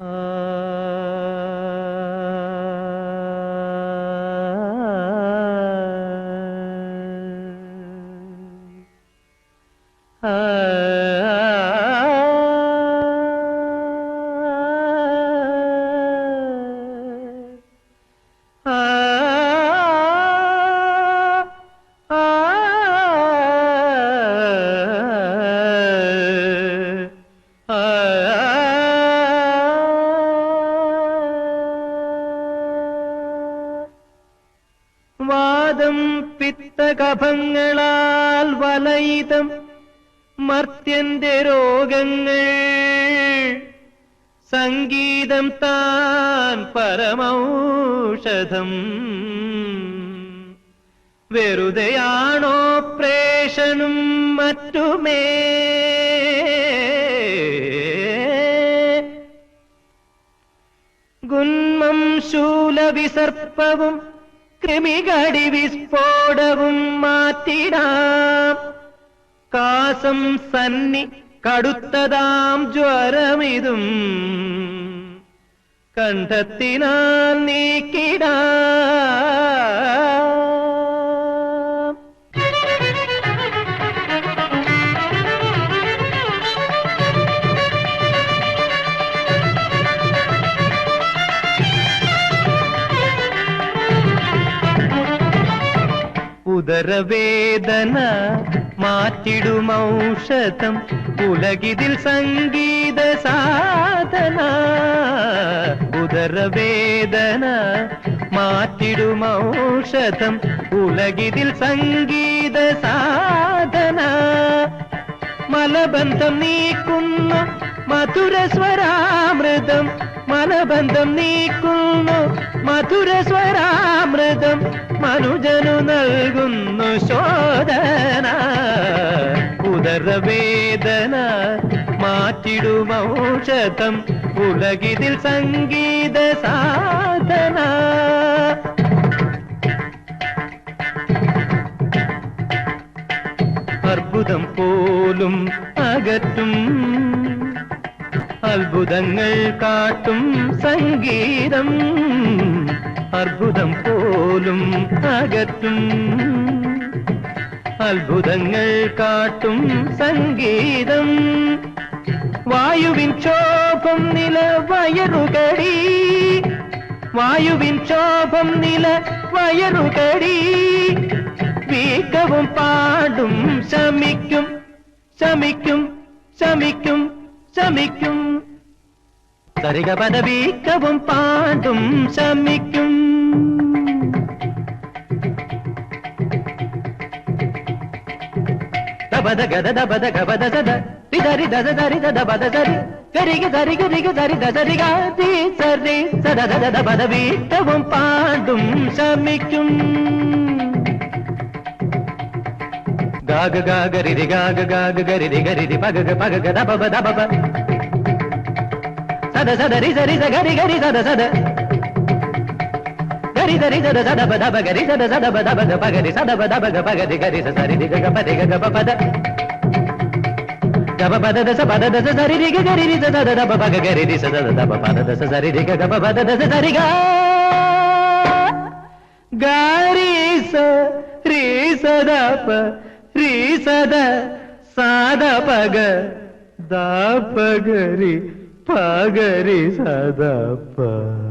Uh... വാദം പിത്തകഭങ്ങളാൽ വലയിതം മർത്യന്റെ രോഗങ്ങൾ. സംഗീതം താൻ പരമൌഷധം. വെറുതെയാണോ പ്രേഷനും മറ്റുമേ? ഗുന്മം ശൂലവിസർപ്പവും കൃമികടി വിസ്ഫോടവും മാറ്റിടാം. കാസം സന്നി കടുത്തതാം ജ്വരമിതും. കണ്ഠത്തിനാൽ നീക്കിടാം. ഉദരവേദന മാറ്റിടുമൗഷധം ഉലകിതിൽ സംഗീത സാധന. ഉദരവേദന മാറ്റിടുമൗഷധം ഉലകിതിൽ സംഗീത സാധന. മലബന്ധം നീക്കുന്ന മധുര മലബന്ധം നീക്കുന്നു മധുര സ്വരാമൃതം മനുജനു നൽകുന്നു ശോധന. ഉദരവേദന മാറ്റിടുമൗഷധം ഉലകിതിൽ സംഗീത സാധന. അർബുദം പോലും അകറ്റും അത്ഭുതങ്ങൾ കാട്ടും സംഗീതം. അർബുദം പോലും അകറ്റും. അത്ഭുതങ്ങൾ കാട്ടും സംഗീതം. വായുവിൻ ക്ഷോഭം നില വയറുകടി. വായുവിൻ ക്ഷോഭം നില വയറുകടി. വീക്കവും പാടും ശമിക്കും ശമിക്കും ശമിക്കും. ശമിക്കും. സരിക പദവീക്കവും പാടും ശമിക്കും. ദബദ ഗദ ദബദ ഗബദ സദ. രിദരി ദദ ദരി ദദ ബദ സരി. ഗരിക സരി ഗരിക സരി ദദരി ഗാതി സരി. സദ ദദ ദബദ വീക്കവും പാടും ശമിക്കും. gag gag riri gag gag gari gari di pag pag ga da ba ba da ba ba sada sada ri sa ri sa gari gari sada sada gari gari sada sada ba da ba gari sada sada ba da ba ga pag ri sada ba da ba ga pag ri gari sa sa ri di ga ga pa di ga ga pa pa da Gaba bada dasa bada dasa sari di ga gari di sa da da da ba ba ga gari di sa da da da ba bada dasa sari di ga gaba bada dasa sari ga Gari sa ri sa da pa പദ സദ the പഗരി പഗരി സദ പ.